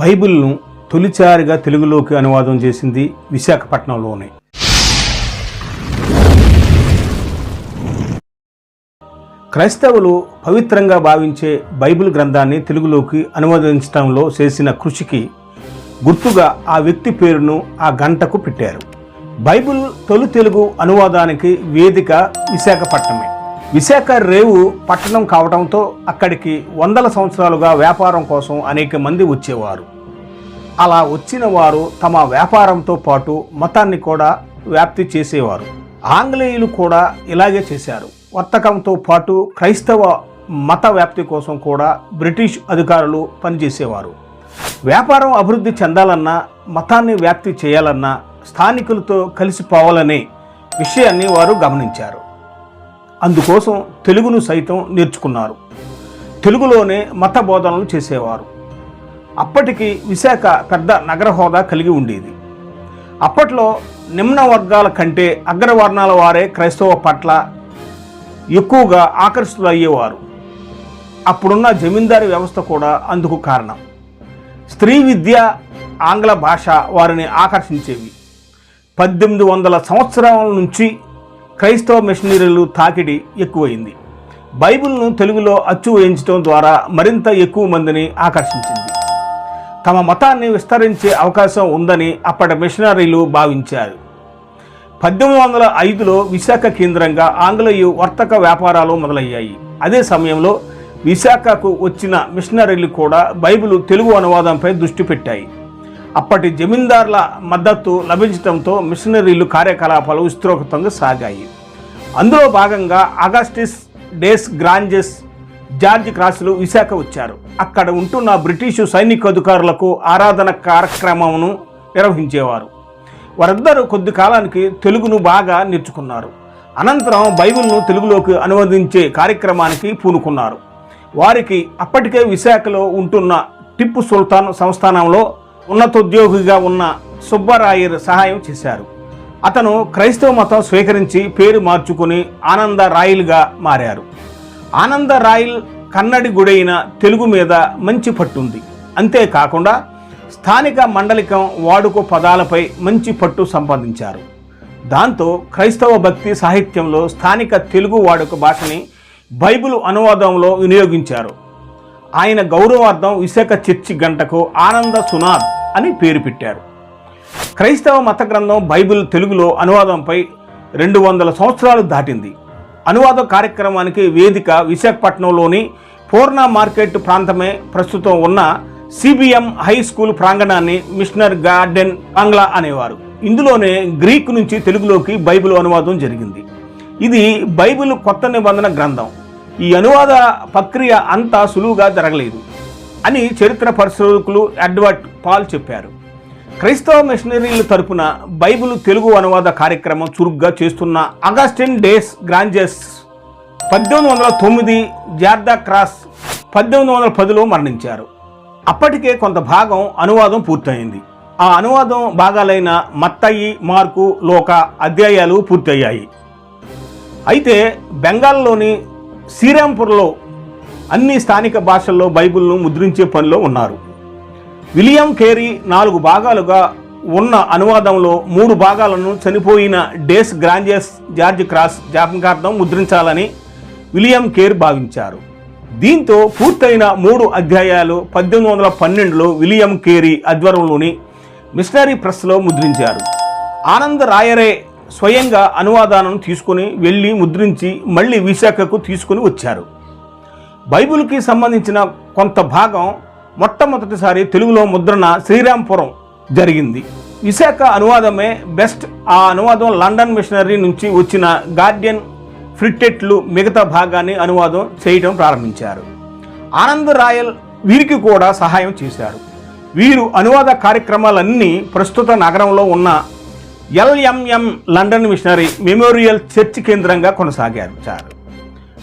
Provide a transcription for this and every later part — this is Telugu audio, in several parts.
బైబిల్ను తొలిచారిగా తెలుగులోకి అనువాదం చేసింది విశాఖపట్నంలోనే. క్రైస్తవులు పవిత్రంగా భావించే బైబిల్ గ్రంథాన్ని తెలుగులోకి అనువదించడంలో చేసిన కృషికి గుర్తుగా ఆ వ్యక్తి పేరును ఆ గంటకు పెట్టారు. బైబిల్ తొలి తెలుగు అనువాదానికి వేదిక విశాఖపట్నమే. విశాఖ రేవు పట్టణం కావడంతో అక్కడికి వందల సంవత్సరాలుగా వ్యాపారం కోసం అనేక మంది వచ్చేవారు. అలా వచ్చిన వారు తమ వ్యాపారంతో పాటు మతాన్ని కూడా వ్యాప్తి చేసేవారు. ఆంగ్లేయులు కూడా ఇలాగే చేశారు. వర్తకంతో పాటు క్రైస్తవ మత వ్యాప్తి కోసం కూడా బ్రిటిష్ అధికారులు పనిచేసేవారు. వ్యాపారం అభివృద్ధి చెందాలన్నా మతాన్ని వ్యాప్తి చేయాలన్నా స్థానికులతో కలిసిపోవాలనే విషయాన్ని వారు గమనించారు. అందుకోసం తెలుగును సైతం నేర్చుకున్నారు. తెలుగులోనే మత బోధనలు చేసేవారు. అప్పటికి విశాఖ పెద్ద నగర హోదా కలిగి ఉండేది. అప్పట్లో నిమ్న వర్గాల కంటే అగ్రవర్ణాల వారే క్రైస్తవ పట్ల ఎక్కువగా ఆకర్షితులయ్యేవారు. అప్పుడున్న జమీందారీ వ్యవస్థ కూడా అందుకు కారణం. స్త్రీ విద్య ఆంగ్ల భాష వారిని ఆకర్షించేవి. పద్దెనిమిది వందల సంవత్సరాల నుంచి క్రైస్తవ మిషనరీలు తాకిడి ఎక్కువైంది. బైబిల్ను తెలుగులో అచ్చు వేయించడం ద్వారా మరింత ఎక్కువ మందిని ఆకర్షించింది. తమ మతాన్ని విస్తరించే అవకాశం ఉందని అప్పటి మిషనరీలు భావించారు. పద్దెనిమిది వందల ఐదులో విశాఖ కేంద్రంగా ఆంగ్లేయ వర్తక వ్యాపారాలు మొదలయ్యాయి. అదే సమయంలో విశాఖకు వచ్చిన మిషనరీలు కూడా బైబిల్ తెలుగు అనువాదంపై దృష్టి పెట్టాయి. అప్పటి జమీందార్ల మద్దతు లభించడంతో మిషనరీలు కార్యకలాపాలు విస్తృతంగా సాగాయి. అందులో భాగంగా అగస్టిస్ డేస్ గ్రాంజెస్ జార్జ్ క్రాసులు విశాఖ వచ్చారు. అక్కడ ఉంటున్న బ్రిటిషు సైనిక అధికారులకు ఆరాధన కార్యక్రమమును నిర్వహించేవారు. వారిద్దరూ కొద్ది కాలానికి తెలుగును బాగా నేర్చుకున్నారు. అనంతరం బైబిల్ను తెలుగులోకి అనువదించే కార్యక్రమానికి పూనుకున్నారు. వారికి అప్పటికే విశాఖలో ఉంటున్న టిప్పు సుల్తాన్ సంస్థానంలో ఉన్నతోద్యోగిగా ఉన్న సుబ్బరాయర్ సహాయం చేశారు. అతను క్రైస్తవ మతం స్వీకరించి పేరు మార్చుకుని ఆనంద రాయల్గా మారారు. ఆనంద రాయల్ కన్నడి గుడైన తెలుగు మీద మంచి పట్టుంది. అంతేకాకుండా స్థానిక మండలికం వాడుక పదాలపై మంచి పట్టు సంపాదించారు. దాంతో క్రైస్తవ భక్తి సాహిత్యంలో స్థానిక తెలుగు వాడుక భాషని బైబిల్ అనువాదంలో వినియోగించారు. ఆయన గౌరవార్థం విశాఖ చర్చి గంటకు ఆనంద సునాద్ అని పేరు పెట్టారు. క్రైస్తవ మత గ్రంథం బైబిల్ తెలుగులో అనువాదంపై రెండు వందల సంవత్సరాలు దాటింది. అనువాద కార్యక్రమానికి వేదిక విశాఖపట్నంలోని పూర్ణ మార్కెట్ ప్రాంతమే ప్రస్తుతం ఉన్న సిబిఎం హై స్కూల్ ప్రాంగణాన్ని మిషనర్ గార్డెన్ బంగ్లా అనేవారు. ఇందులోనే గ్రీక్ నుంచి తెలుగులోకి బైబిల్ అనువాదం జరిగింది. ఇది బైబిల్ కొత్త నిబంధన గ్రంథం. ఈ అనువాద ప్రక్రియ అంతా సులువుగా జరగలేదు. అని చరిత్ర పరిశోధకులు ఎడ్వర్డ్ పాల్ చెప్పారు. క్రైస్తవ మిషనరీల తరపున బైబిల్ తెలుగు అనువాద కార్యక్రమం చురుగ్గా చేస్తున్న అగస్టిన్ డేస్ గ్రాంజెస్ పద్దెనిమిది వందల తొమ్మిది జార్దా క్రాస్ పద్దెనిమిది వందల పదిలో మరణించారు. అప్పటికే కొంత భాగం అనువాదం పూర్తయింది. ఆ అనువాదం భాగాలైన మత్తయి మార్కు లోక అధ్యాయాలు పూర్తయ్యాయి. అయితే బెంగాల్లోని శ్రీరాంపూర్లో అన్ని స్థానిక భాషల్లో బైబిల్ను ముద్రించే పనిలో ఉన్నారు. విలియం కేరీ నాలుగు భాగాలుగా ఉన్న అనువాదంలో మూడు భాగాలను చనిపోయిన డేస్ గ్రాంజెస్ జార్జ్ క్రాస్ జ్ఞాపకార్థం ముద్రించాలని విలియం కేర్ భావించారు. దీంతో పూర్తయిన మూడు అధ్యాయాలు పద్దెనిమిది వందల పన్నెండులో విలియం కేరీ ఆధ్వర్యంలోని మిషనరీ ప్రెస్లో ముద్రించారు. ఆనంద్ రాయరే స్వయంగా అనువాదాలను తీసుకుని వెళ్ళి ముద్రించి మళ్ళీ విశాఖకు తీసుకుని వచ్చారు. బైబిల్కి సంబంధించిన కొంత భాగం మొట్టమొదటిసారి తెలుగులో ముద్రణ శ్రీరాంపురం జరిగింది. విశాఖ అనువాదమే బెస్ట్. ఆ అనువాదం లండన్ మిషనరీ నుంచి వచ్చిన గార్డియన్ ఫ్రిట్టెట్లు మిగతా భాగాన్ని అనువాదం చేయడం ప్రారంభించారు. ఆనంద్ రాయల్ వీరికి కూడా సహాయం చేశారు. వీరు అనువాద కార్యక్రమాలన్నీ ప్రస్తుత నగరంలో ఉన్న LMM London missionary memorial church కేంద్రంగా కొనసాగారు చారు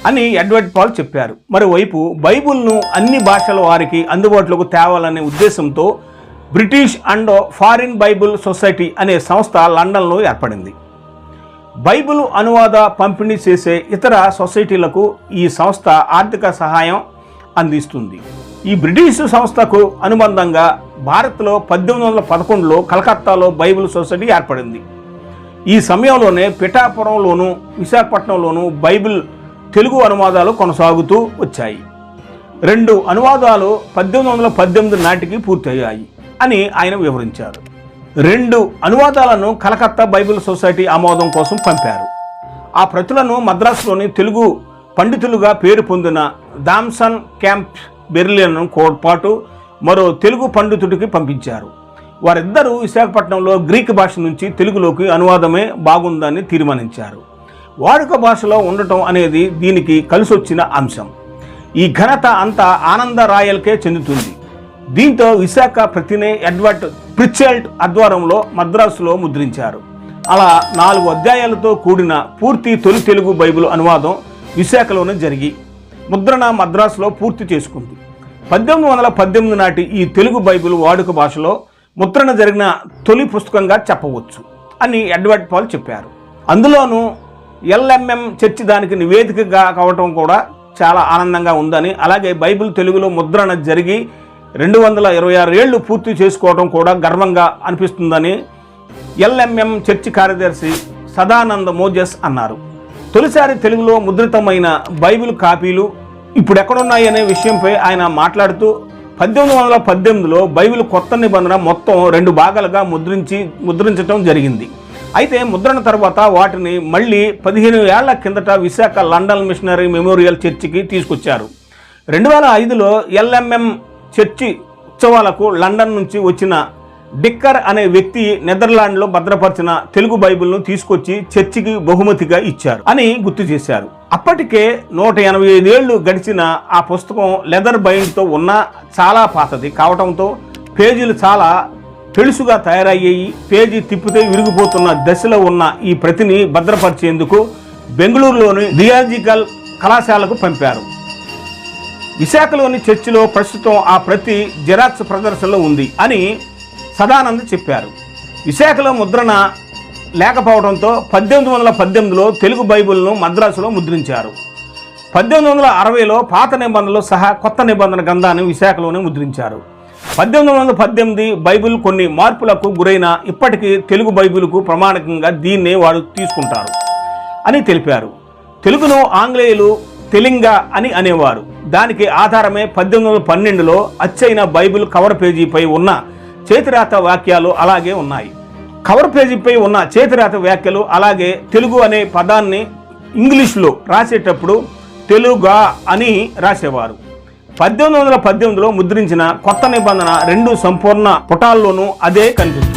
అని ఎడ్వర్డ్ పాల్ చెప్పారు. మరోవైపు బైబిల్ను అన్ని భాషల వారికి అందుబాటులోకి తేవాలనే ఉద్దేశంతో British and foreign Bible society అనే సంస్థ లండన్లో ఏర్పడింది. బైబిల్ అనువాద పంపిణీ చేసే ఇతర సొసైటీలకు ఈ సంస్థ ఆర్థిక సహాయం అందిస్తుంది. ఈ బ్రిటిష్ సంస్థకు అనుబంధంగా భారత్లో పద్దెనిమిది వందల పదకొండులో కలకత్తాలో బైబిల్ సొసైటీ ఏర్పడింది. ఈ సమయంలోనే పిఠాపురంలోను విశాఖపట్నంలోను బైబిల్ తెలుగు అనువాదాలు కొనసాగుతూ వచ్చాయి. రెండు అనువాదాలు పద్దెనిమిది వందల పద్దెనిమిది నాటికి పూర్తయ్యాయి అని ఆయన వివరించారు. రెండు అనువాదాలను కలకత్తా బైబిల్ సొసైటీ ఆమోదం కోసం పంపారు. ఆ ప్రతులను మద్రాసులోని తెలుగు పండితులుగా పేరు పొందిన దామ్సన్ క్యాంప్ బెర్లియన్ కోడ్పాటు మరో తెలుగు పండితుడికి పంపించారు. వారిద్దరూ విశాఖపట్నంలో గ్రీక్ భాష నుంచి తెలుగులోకి అనువాదమే బాగుందని తీర్మానించారు. వాడుక భాషలో ఉండటం అనేది దీనికి కలిసొచ్చిన అంశం. ఈ ఘనత అంతా ఆనంద రాయల్కే చెందుతుంది. దీంతో విశాఖ ప్రతినే ఎడ్వర్డ్ ప్రిచెల్ట్ ఆధ్వర్యంలో మద్రాసులో ముద్రించారు. అలా నాలుగు అధ్యాయాలతో కూడిన పూర్తి తొలి తెలుగు బైబిల్ అనువాదం విశాఖలోనే జరిగి ముద్రణ మద్రాసులో పూర్తి చేసుకుంది. పద్దెనిమిది వందల పద్దెనిమిది నాటి ఈ తెలుగు బైబిల్ వాడుక భాషలో ముద్రణ జరిగిన తొలి పుస్తకంగా చెప్పవచ్చు అని ఎడ్వర్డ్ పాల్ చెప్పారు. అందులోనూ ఎల్ఎంఎం చర్చి దానికి నివేదికగా కావటం కూడా చాలా ఆనందంగా ఉందని అలాగే బైబిల్ తెలుగులో ముద్రణ జరిగి రెండు వందల ఇరవై ఆరు ఏళ్ళు పూర్తి చేసుకోవడం కూడా గర్వంగా అనిపిస్తుందని ఎల్ఎంఎం చర్చి కార్యదర్శి సదానంద మోజస్ అన్నారు. తొలిసారి తెలుగులో ముద్రితమైన బైబిల్ కాపీలు ఇప్పుడు ఎక్కడున్నాయనే విషయంపై ఆయన మాట్లాడుతూ పద్దెనిమిది వందల పద్దెనిమిదిలో బైబిల్ కొత్త నిబంధన మొత్తం రెండు భాగాలుగా ముద్రించి ముద్రించడం జరిగింది. అయితే ముద్రణ తర్వాత వాటిని మళ్ళీ పదిహేను ఏళ్ళ కిందట విశాఖ లండన్ మిషనరీ మెమోరియల్ చర్చికి తీసుకొచ్చారు. రెండు వేల ఐదులో ఎల్ఎంఎం చర్చి ఉత్సవాలకు లండన్ నుంచి వచ్చిన డిక్కర్ అనే వ్యక్తి నెదర్లాండ్లో భద్రపరిచిన తెలుగు బైబిల్ను తీసుకొచ్చి చర్చికి బహుమతిగా ఇచ్చారు అని గుర్తు చేశారు. అప్పటికే నూట ఎనభై ఐదేళ్ళు గడిచిన ఆ పుస్తకం లెదర్ బైండ్తో ఉన్న చాలా పాతది కావటంతో పేజీలు చాలా తెలుసుగా తయారయ్యాయి పేజీ తిప్పితే విరిగిపోతున్న దశలో ఉన్న ఈ ప్రతిని భద్రపరిచేందుకు బెంగళూరులోని థియాలజికల్ కళాశాలకు పంపారు. విశాఖలోని చర్చిలో ప్రస్తుతం ఆ ప్రతి జిరాక్స్ ప్రదర్శనలో ఉంది అని సదానంద్ చెప్పారు. విశాఖలో ముద్రణ లేకపోవడంతో పద్దెనిమిది వందల పద్దెనిమిదిలో తెలుగు బైబిల్ను మద్రాసులో ముద్రించారు. పద్దెనిమిది వందల అరవైలో పాత నిబంధనలు సహా కొత్త నిబంధన గ్రంథాన్ని విశాఖలోనే ముద్రించారు. పద్దెనిమిది వందల పద్దెనిమిది బైబిల్ కొన్ని మార్పులకు గురైన ఇప్పటికీ తెలుగు బైబిల్కు ప్రమాణకంగా దీన్నే వారు తీసుకుంటారు అని తెలిపారు. తెలుగును ఆంగ్లేయులు తెలింగ అని అనేవారు. దానికి ఆధారమే పద్దెనిమిది వందల పన్నెండులో అచ్చైన బైబిల్ కవర్ పేజీపై ఉన్న చేతిరాత వాక్యాలు అలాగే ఉన్నాయి. కవర్ పేజీపై ఉన్న చేతిరాత వ్యాఖ్యలు అలాగే తెలుగు అనే పదాన్ని ఇంగ్లీష్లో రాసేటప్పుడు తెలుగా అని రాసేవారు. పద్దెనిమిది వందల పద్దెనిమిదిలో ముద్రించిన కొత్త నిబంధన రెండు సంపూర్ణ పుటాల్లోనూ అదే కనిపిస్తుంది.